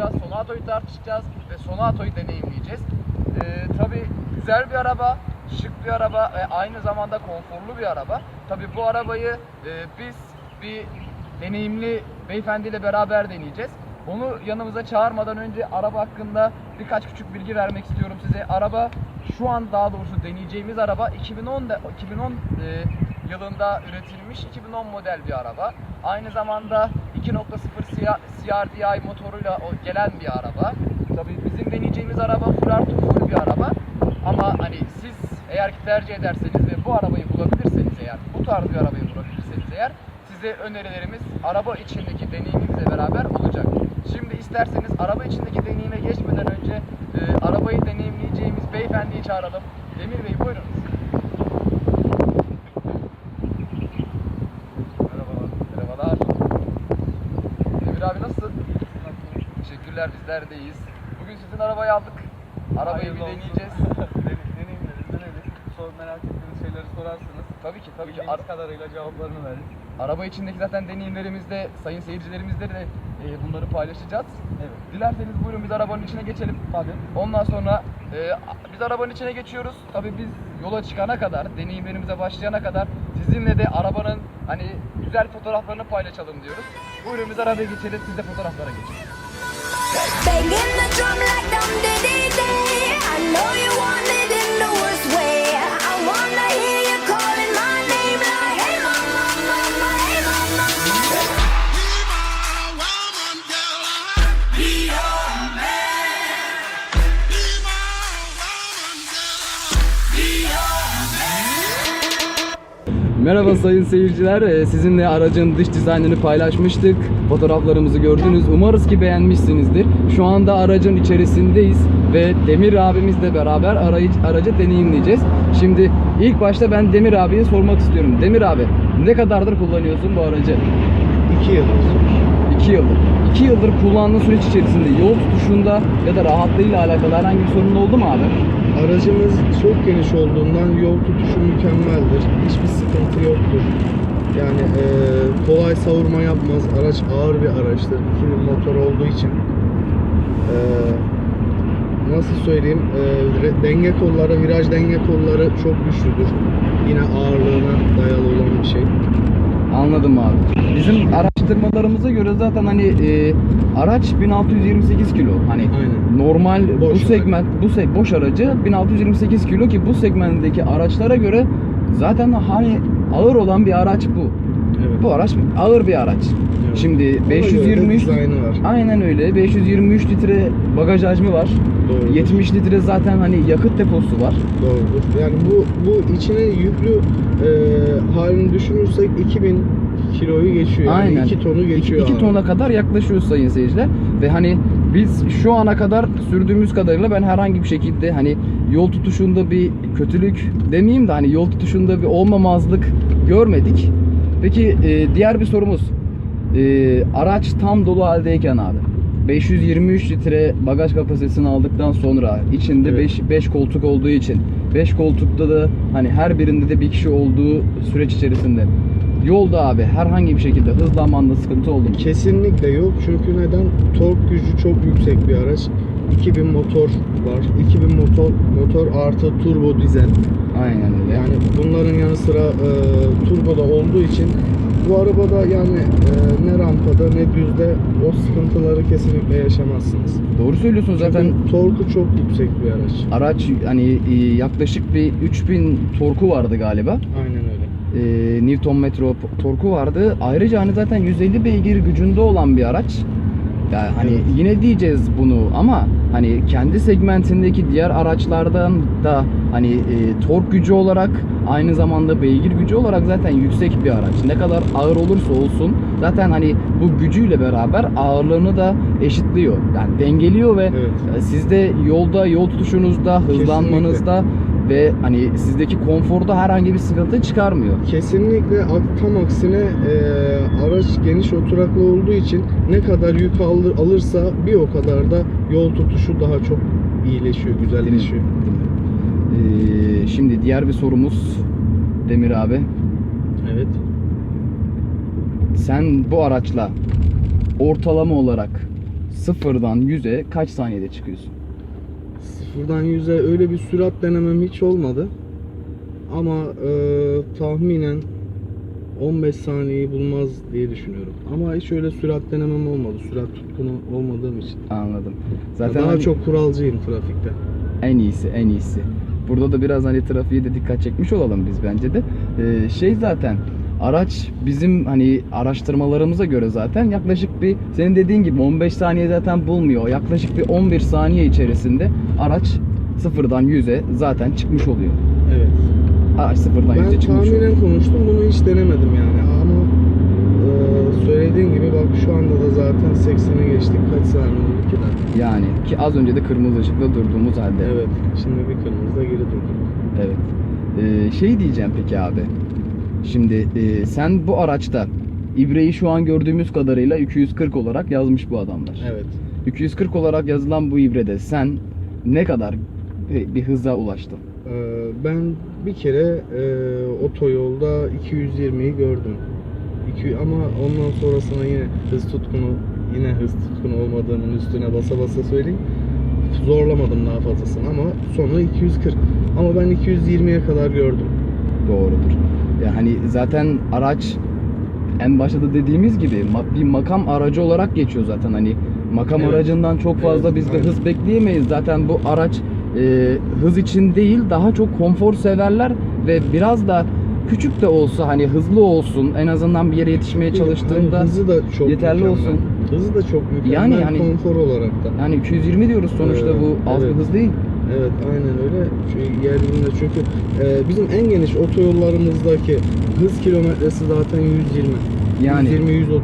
Sonato'yu tartışacağız ve Sonato'yu deneyimleyeceğiz. Ee, tabii güzel bir araba, şık bir araba ve aynı zamanda konforlu bir araba. Tabii bu arabayı e, biz bir deneyimli beyefendiyle beraber deneyeceğiz. Onu yanımıza çağırmadan önce araba hakkında birkaç küçük bilgi vermek istiyorum size. Araba şu an daha doğrusu deneyeceğimiz araba 2010 da- 2010 e, yılında üretilmiş 2010 model bir araba. Aynı zamanda 2.0 CR CRDI motoruyla gelen bir araba. Tabii bizim deneyeceğimiz araba full artı full bir araba. Ama hani siz eğer ki tercih ederseniz ve bu arabayı bulabilirseniz eğer, bu tarz bir arabayı bulabilirseniz eğer size önerilerimiz araba içindeki deneyimimizle beraber olacak. Şimdi isterseniz araba içindeki deneyime geçmeden önce e, arabayı deneyimleyeceğimiz beyefendiyi çağıralım. Demir Bey buyurun. Merhabalar. Merhabalar. Demir abi nasılsın? Teşekkürler bizler de iyiyiz. Bugün sizin arabayı aldık. Arabayı bir Hayırlı olsun. deneyeceğiz. Deney- Deneyimlerinizden nedir? Sor, merak ettiğiniz şeyleri sorarsınız. Tabii ki tabii ki. Bildiğiniz Ar- kadarıyla cevaplarını verin. araba içindeki zaten deneyimlerimizde sayın seyircilerimizle de e, bunları paylaşacağız. Evet. Dilerseniz buyurun biz arabanın içine geçelim. Hadi. Ondan sonra e, biz arabanın içine geçiyoruz. Tabii biz yola çıkana kadar, deneyimlerimize başlayana kadar sizinle de arabanın hani güzel fotoğraflarını paylaşalım diyoruz. Buyurun biz arabaya geçelim, siz de fotoğraflara geçin. Banging the drum like dum diddy day. I know you want it in the worst way. Merhaba sayın seyirciler. Ee, Sizinle aracın dış dizaynını paylaşmıştık. Fotoğraflarımızı gördünüz. Umarız ki beğenmişsinizdir. Şu anda aracın içerisindeyiz ve Demir abimizle beraber arayı, aracı deneyimleyeceğiz. Şimdi ilk başta ben Demir abiye sormak istiyorum. Demir abi ne kadardır kullanıyorsun bu aracı? 2 yıl. 2 yıldır. 2 yıldır kullandığın süreç içerisinde yol tutuşunda ya da rahatlığıyla alakalı herhangi bir sorun oldu mu abi? Aracımız çok geniş olduğundan yol tutuşu mükemmeldir. Hiçbir sıkıntı yoktur. Yani eee, kolay savurma yapmaz. Araç ağır bir araçtır. 2000 motor olduğu için. Eee, nasıl söyleyeyim? Re- denge kolları, viraj denge kolları çok güçlüdür. Yine ağırlığına dayalı olan bir şey. Anladım abi. Bizim araştırmalarımıza göre zaten hani e, araç 1628 kilo. Hani Aynen. normal bu Boş segment bu se boş aracı 1628 kilo ki bu segmentteki araçlara göre zaten hani ağır olan bir araç bu. Evet. Bu araç ağır bir araç. Evet. Şimdi Ona göre de 523 dizaynı var. Aynen öyle. 523 litre bagaj hacmi var. Doğrudur. 70 litre zaten hani yakıt deposu var. Doğrudur. Yani bu bu içine yüklü e, halini düşünürsek 2000 kiloyu geçiyor. Yani Aynen. 2 tonu geçiyor. 2 abi. tona kadar yaklaşıyoruz sayın seyirciler. Ve hani biz şu ana kadar sürdüğümüz kadarıyla ben herhangi bir şekilde hani yol tutuşunda bir kötülük demeyeyim de hani yol tutuşunda bir olmamazlık görmedik. Peki e, diğer bir sorumuz. E, araç tam dolu haldeyken abi 523 litre bagaj kapasitesini aldıktan sonra içinde Evet. 5 5 koltuk olduğu için 5 koltukta da hani her birinde de bir kişi olduğu süreç içerisinde yolda abi herhangi bir şekilde hızlanmanda sıkıntı oldu mu? Kesinlikle yok. Çünkü neden? Tork gücü çok yüksek bir araç. 2000 motor var. 2000 motor motor artı turbo dizel. Aynen öyle. Yani bunların yanı sıra e, turbo da olduğu için bu arabada yani e, ne rampada ne düzde o sıkıntıları kesinlikle yaşamazsınız. Doğru söylüyorsun zaten Çünkü torku çok yüksek bir araç. araç hani e, yaklaşık bir 3000 torku vardı galiba. Aynen. E, Newton metro torku vardı. Ayrıca hani zaten 150 beygir gücünde olan bir araç. Yani hani Evet. yine diyeceğiz bunu ama hani kendi segmentindeki diğer araçlardan da hani e, tork gücü olarak aynı zamanda beygir gücü olarak zaten yüksek bir araç. Ne kadar ağır olursa olsun zaten hani bu gücüyle beraber ağırlığını da eşitliyor. Yani dengeliyor ve Evet. e, siz de yolda yol tutuşunuzda, hızlanmanızda ve hani sizdeki konforda herhangi bir sıkıntı çıkarmıyor. Kesinlikle tam aksine e, araç geniş oturaklı olduğu için ne kadar yük alır, alırsa bir o kadar da yol tutuşu daha çok iyileşiyor, güzelleşiyor. Ee, şimdi diğer bir sorumuz Demir abi. Evet. Sen bu araçla ortalama olarak sıfırdan 100'e kaç saniyede çıkıyorsun? Sıfırdan yüze öyle bir sürat denemem hiç olmadı. Ama e, tahminen 15 saniyeyi bulmaz diye düşünüyorum. Ama hiç öyle sürat denemem olmadı. Sürat tutkunu olmadığım için. Anladım. Zaten Daha hani çok kuralcıyım trafikte. en iyisi en iyisi. Burada da biraz hani trafiğe de dikkat çekmiş olalım biz bence de. Ee, şey zaten araç bizim hani araştırmalarımıza göre zaten yaklaşık bir senin dediğin gibi 15 saniye zaten bulmuyor. Yaklaşık bir 11 saniye içerisinde araç sıfırdan 100'e zaten çıkmış oluyor. Evet. Araç sıfırdan Ben 100'e çıkmış oluyor. tahminen konuştum. Bunu hiç denemedim yani. Ama e, söylediğin gibi bak şu anda da zaten 80'e geçtik. Kaç saniye oldu ki? Yani ki az önce de kırmızı ışıkta durduğumuz halde. Evet. Şimdi bir kırmızıda geri durduk. Evet. Ee, şey diyeceğim peki abi. Şimdi e, sen bu araçta ibreyi şu an gördüğümüz kadarıyla 240 olarak yazmış bu adamlar. Evet. 240 olarak yazılan bu ibrede sen ne kadar bir, bir hıza ulaştın? Ee, ben bir kere e, otoyolda 220'yi gördüm. İki, ama ondan sonrasına yine hız tutkunu yine hız tutkunu olmadığımın üstüne basa basa söyleyeyim. Zorlamadım daha fazlasını ama sonra 240. Ama ben 220'ye kadar gördüm. Doğrudur. Ya hani zaten araç en başta da dediğimiz gibi bir makam aracı olarak geçiyor zaten hani makam Evet. aracından çok fazla Evet, biz de aynen. hız bekleyemeyiz. Zaten bu araç e, hız için değil daha çok konfor severler ve biraz da küçük de olsa hani hızlı olsun en azından bir yere yetişmeye çalıştığında Hani hızı da çok yeterli mükemmel. olsun. Hızı da çok mükemmel Yani hani- konfor olarak da. yani 220 diyoruz sonuçta Evet, bu az evet. bir hız değil. Evet aynen öyle. Çünkü yerinde çünkü e, bizim en geniş otoyollarımızdaki hız kilometresi zaten 120. Yani 120 130.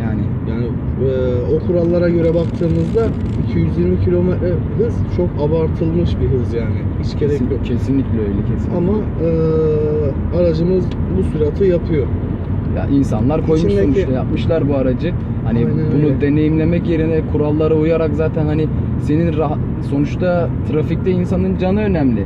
yani Yani e, o kurallara göre baktığımızda 220 kilometre hız çok abartılmış bir hız yani. Hiç gerek kesin- yok. kesinlikle öyle kesinlikle. Ama e, aracımız bu süratı yapıyor. Ya insanlar koymuş İçindeki- sonuçta yapmışlar bu aracı. Hani Aynen bunu öyle. deneyimlemek yerine kurallara uyarak zaten hani senin rah- sonuçta trafikte insanın canı önemli.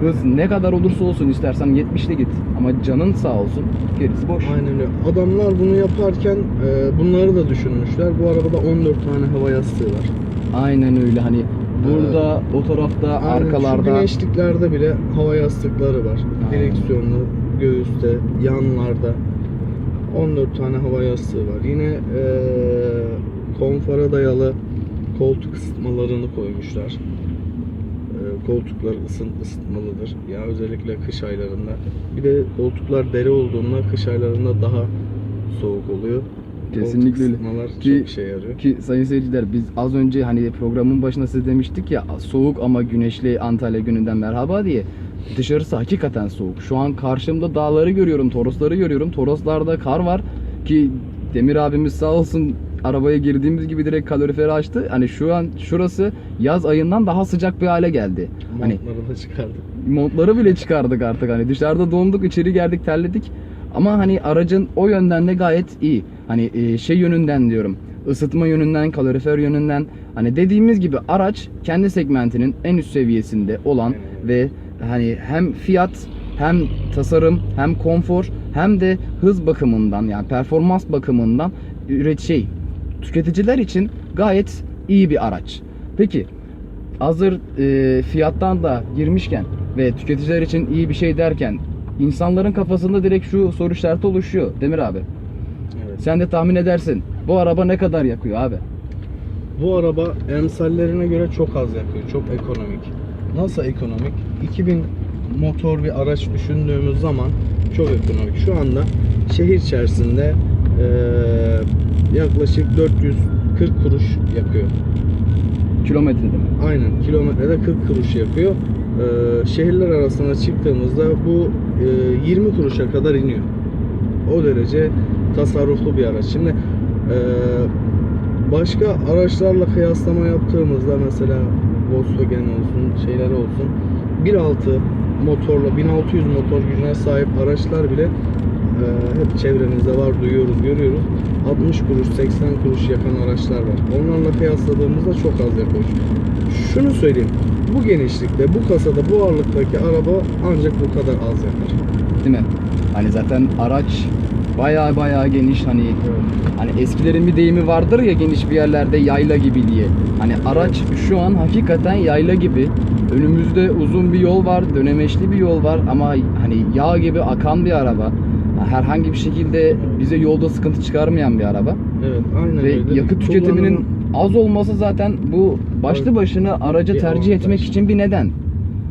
Hız ne kadar olursa olsun istersen 70'le git ama canın sağ olsun gerisi boş. Aynen öyle. Adamlar bunu yaparken e, bunları da düşünmüşler. Bu arabada 14 tane hava yastığı var. Aynen öyle hani burada o tarafta Aynen, Şu arkalarda güneşliklerde bile hava yastıkları var. Aynen. Direksiyonlu, göğüste, yanlarda 14 tane hava yastığı var. Yine eee konfora dayalı koltuk ısıtmalarını koymuşlar. Eee, koltuklar ısın, ısıtmalıdır. Ya özellikle kış aylarında. Bir de koltuklar deri olduğunda kış aylarında daha soğuk oluyor. Kesinlikle öyle. Ki- çok işe yarıyor. Ki sayın seyirciler biz az önce hani programın başında size demiştik ya soğuk ama güneşli Antalya gününden merhaba diye. Dışarısı hakikaten soğuk. Şu an karşımda dağları görüyorum, Torosları görüyorum. Toroslarda kar var ki Demir abimiz sağ olsun arabaya girdiğimiz gibi direkt kaloriferi açtı. Hani şu an şurası yaz ayından daha sıcak bir hale geldi. Hani Montları da çıkardık. montları bile çıkardık artık hani dışarıda donduk içeri geldik terledik ama hani aracın o yönden de gayet iyi hani e, şey yönünden diyorum ısıtma yönünden kalorifer yönünden hani dediğimiz gibi araç kendi segmentinin en üst seviyesinde olan ve hani hem fiyat hem tasarım hem konfor hem de hız bakımından yani performans bakımından üret şey tüketiciler için gayet iyi bir araç. Peki hazır e, fiyattan da girmişken ve tüketiciler için iyi bir şey derken insanların kafasında direkt şu soru işareti oluşuyor Demir abi. Evet. Sen de tahmin edersin. Bu araba ne kadar yakıyor abi? Bu araba emsallerine göre çok az yakıyor. Çok ekonomik. Nasıl ekonomik? 2000 motor bir araç düşündüğümüz zaman çok ekonomik. Şu anda şehir içerisinde eee, yaklaşık 440 kuruş yakıyor. Kilometrede mi? Aynen kilometrede 40 kuruş yakıyor. Eee, şehirler arasına çıktığımızda bu eee, 20 kuruşa kadar iniyor. O derece tasarruflu bir araç. Şimdi eee, başka araçlarla kıyaslama yaptığımızda mesela Volkswagen olsun, şeyler olsun 1.6 motorla 1600 motor gücüne sahip araçlar bile hep çevremizde var, duyuyoruz, görüyoruz. 60 kuruş, 80 kuruş yakan araçlar var. Onlarla kıyasladığımızda çok az yakıyor. Şunu söyleyeyim. Bu genişlikte, bu kasada, bu ağırlıktaki araba ancak bu kadar az yakar. Değil mi? Hani zaten araç Baya baya geniş hani hani eskilerin bir deyimi vardır ya geniş bir yerlerde yayla gibi diye. Hani araç şu an hakikaten yayla gibi. Önümüzde uzun bir yol var, dönemeçli bir yol var ama hani yağ gibi akan bir araba. Herhangi bir şekilde bize yolda sıkıntı çıkarmayan bir araba. Evet, aynen Ve öyle. yakıt tüketiminin az olması zaten bu başlı başına aracı Bir tercih avantaj. etmek için bir neden.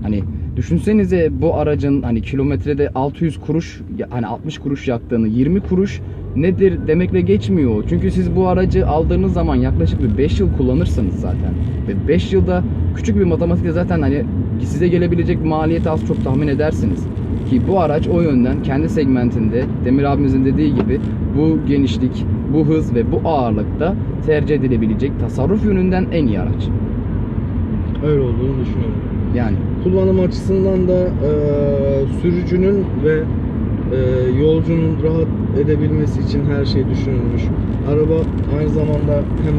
Hani düşünsenize bu aracın hani kilometrede 600 kuruş ya- hani 60 kuruş yaktığını 20 kuruş nedir demekle geçmiyor. Çünkü siz bu aracı aldığınız zaman yaklaşık bir 5 yıl kullanırsınız zaten. Ve 5 yılda küçük bir matematikle zaten hani size gelebilecek maliyeti az çok tahmin edersiniz. Ki bu araç o yönden kendi segmentinde Demir abimizin dediği gibi bu genişlik, bu hız ve bu ağırlıkta tercih edilebilecek tasarruf yönünden en iyi araç. öyle olduğunu düşünüyorum. Yani Kullanım açısından da e, sürücünün ve e, yolcunun rahat edebilmesi için her şey düşünülmüş. Araba aynı zamanda hem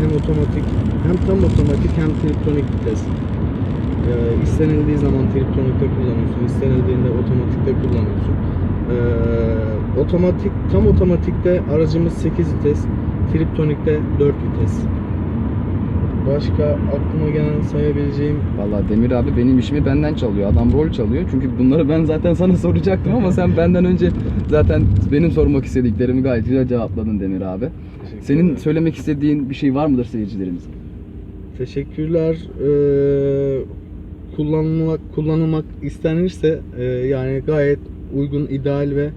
hem otomatik hem tam otomatik hem triptonik vites. E, istenildiği zaman triptonikte kullanıyorsun, istenildiğinde otomatikte kullanıyorsun. E, otomatik tam otomatikte aracımız 8 vites, triptonikte 4 vites. Başka aklıma gelen sayabileceğim Vallahi Demir abi benim işimi benden çalıyor. Adam rol çalıyor. Çünkü bunları ben zaten sana soracaktım ama sen benden önce zaten benim sormak istediklerimi gayet güzel cevapladın Demir abi. Teşekkür Senin ederim. söylemek istediğin bir şey var mıdır seyircilerimize? Teşekkürler. Ee, kullanılmak kullanılmak istenirse e, yani gayet uygun, ideal ve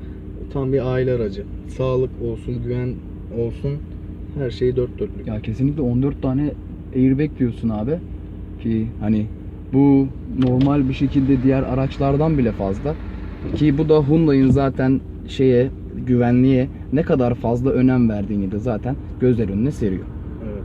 tam bir aile aracı. Sağlık olsun, güven olsun. Her şey dört dörtlük. Ya kesinlikle 14 tane airbag diyorsun abi. Ki hani bu normal bir şekilde diğer araçlardan bile fazla. Ki bu da Hyundai'nin zaten şeye güvenliğe ne kadar fazla önem verdiğini de zaten gözler önüne seriyor. Evet.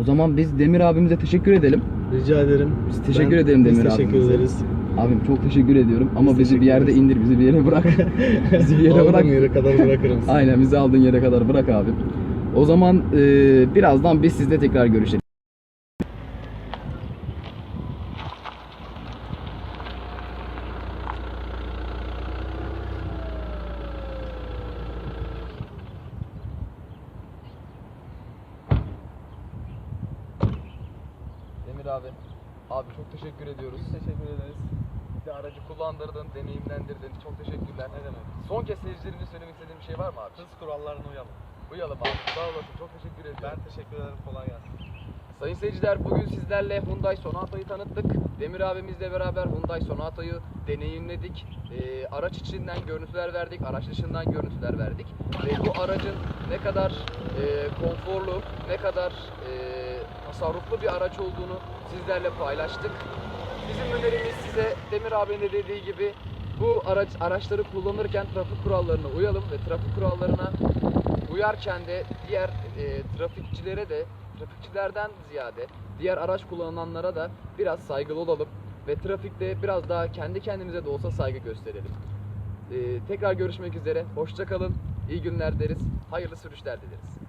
O zaman biz Demir abimize teşekkür edelim. Rica ederim. Biz teşekkür ederim biz Demir teşekkür abimize. ederiz. Abim çok teşekkür ediyorum ama Biz bizi bir yerde ederiz. indir, bizi bir yere bırak. bizi bir yere Aldığım bırak. yere kadar bırakırım sizi. Aynen bizi aldığın yere kadar bırak abi. O zaman e, birazdan biz sizle tekrar görüşelim. Demir abi. Abi çok teşekkür ediyoruz. Biz teşekkür ederiz. Bir de aracı kullandırdın, deneyimlendirdin. Çok teşekkürler. Ne demek? Son kez seyircilerimize söylemek istediğin bir şey var mı abi? Hız kurallarına uyalım. Uyalım abi. Sağ olasın. Çok teşekkür ediyorum. Ben teşekkür ederim. Kolay gelsin. Sayın seyirciler bugün sizlerle Hyundai Sonata'yı tanıttık. Demir abimizle beraber Hyundai Sonata'yı deneyimledik. Ee, araç içinden görüntüler verdik, araç dışından görüntüler verdik. Ve bu aracın ne kadar e, konforlu, ne kadar e, tasarruflu bir araç olduğunu sizlerle paylaştık. Bizim önerimiz size Demir abinin de dediği gibi bu araç araçları kullanırken trafik kurallarına uyalım ve trafik kurallarına uyarken de diğer e, trafikçilere de trafikçilerden ziyade diğer araç kullananlara da biraz saygılı olalım ve trafikte biraz daha kendi kendimize de olsa saygı gösterelim. E, tekrar görüşmek üzere. Hoşça kalın. iyi günler deriz. Hayırlı sürüşler dileriz.